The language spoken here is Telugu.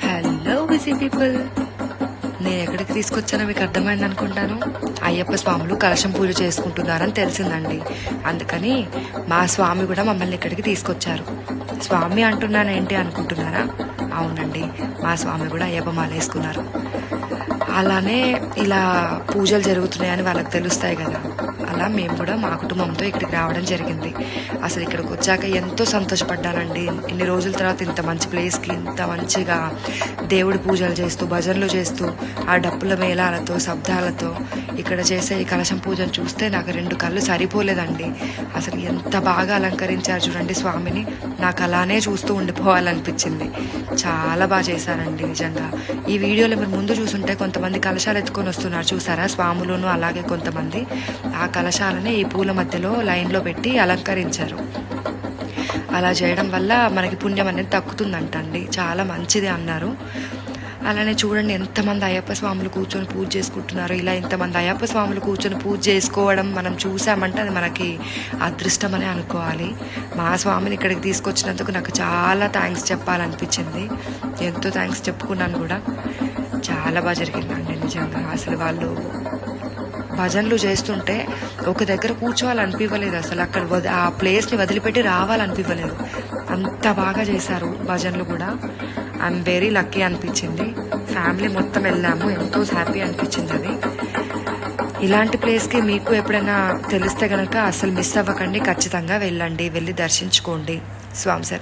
Hello, busy people. నేను ఎక్కడికి తీసుకొచ్చానో మీకు అర్థమైంది అనుకుంటాను. అయ్యప్ప స్వాములు కలశం పూజ చేసుకుంటున్నారని తెలిసిందండి. అందుకని మా స్వామి కూడా మమ్మల్ని ఇక్కడికి తీసుకొచ్చారు. స్వామి అంటున్నాను ఏంటి అనుకుంటున్నారా? అవునండి మా స్వామి కూడా అయ్యప్ప మాల వేసుకున్నారు. అలానే ఇలా పూజలు జరుగుతున్నాయని వాళ్ళకి తెలుస్తాయి కదా. అలా మేము కూడా మా కుటుంబంతో ఇక్కడికి రావడం జరిగింది. అసలు ఇక్కడికి వచ్చాక ఎంతో సంతోషపడ్డానండి. ఇన్ని రోజుల తర్వాత ఇంత మంచి ప్లేస్కి ఇంత మంచిగా దేవుడి పూజలు చేస్తూ భజనలు చేస్తూ ఆ డప్పుల మేళాలతో శబ్దాలతో ఇక్కడ చేసే ఈ కలశం పూజను చూస్తే నాకు రెండు కళ్ళు సరిపోలేదండి. అసలు ఎంత బాగా అలంకరించారు చూడండి స్వామిని. నాకు అలానే చూస్తూ ఉండిపోవాలనిపించింది. చాలా బాగా చేశారండి నిజంగా. ఈ వీడియోలో మీరు ముందు చూసుంటే కొంతమంది కలశాలు ఎత్తుకొని వస్తున్నారు చూసారా? స్వాములను అలాగే కొంతమంది. ఆ కలశాలని ఈ పూల మధ్యలో లైన్లో పెట్టి అలంకరించారు. అలా చేయడం వల్ల మనకి పుణ్యం అనేది తగ్గుతుందంటండి చాలా మంచిది అన్నారు. అలానే చూడండి ఎంతమంది అయ్యప్ప స్వాములు కూర్చొని పూజ చేసుకుంటున్నారు. ఇలా ఇంతమంది అయ్యప్ప స్వాములు కూర్చొని పూజ చేసుకోవడం మనం చూసామంటే అది మనకి అదృష్టం అని అనుకోవాలి. మా స్వామిని ఇక్కడికి తీసుకొచ్చినందుకు నాకు చాలా థ్యాంక్స్ చెప్పాలనిపించింది. ఎంతో థ్యాంక్స్ చెప్పుకున్నాను కూడా. చాలా బాగా జరిగిందండి నిజంగా. అసలు వాళ్ళు భజనలు చేస్తుంటే ఒక దగ్గర కూర్చోవాలనిపించలేదు అసలు. అక్కడ వద ఆ ప్లేస్ని వదిలిపెట్టి రావాలనిపించలేదు అంత బాగా చేశారు భజనలు కూడా. ఐఎమ్ వెరీ లక్కీ అనిపించింది. ఫ్యామిలీ మొత్తం వెళ్ళాము. ఎంతో హ్యాపీ అనిపించింది అది. ఇలాంటి ప్లేస్కి మీకు ఎప్పుడైనా తెలిస్తే కనుక అసలు మిస్ అవ్వకండి. ఖచ్చితంగా వెళ్ళండి. వెళ్ళి దర్శించుకోండి. స్వామి సార్.